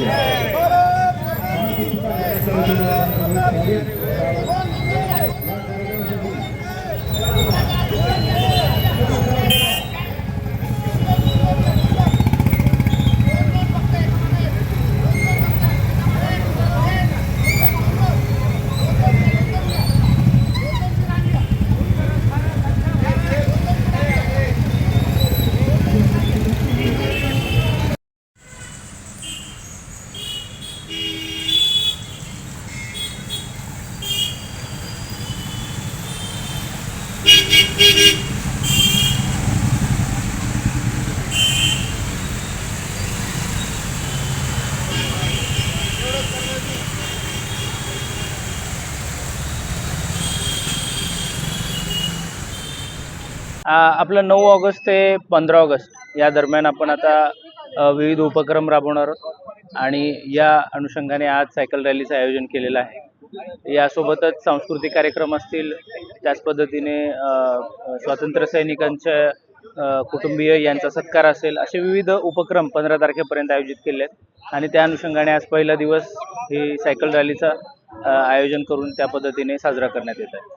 Yeah. आपलं नऊ August ते पंधरा ऑगस्ट या दरम्यान आपण आता विविध उपक्रम राबवणार आहोत. आणि या अनुषंगाने आज सायकल रॅलीचं आयोजन केलेलं आहे. यासोबतच सांस्कृतिक कार्यक्रम असतील त्याच पद्धतीने स्वातंत्र्य सैनिकांच्या कुटुंबीय यांचा सत्कार असेल असे विविध उपक्रम पंधरा तारखेपर्यंत आयोजित केले आहेत आणि त्या अनुषंगाने आज पहिला दिवस ही सायकल रॅलीचं आयोजन करून त्या पद्धतीने साजरा करण्यात येत आहे.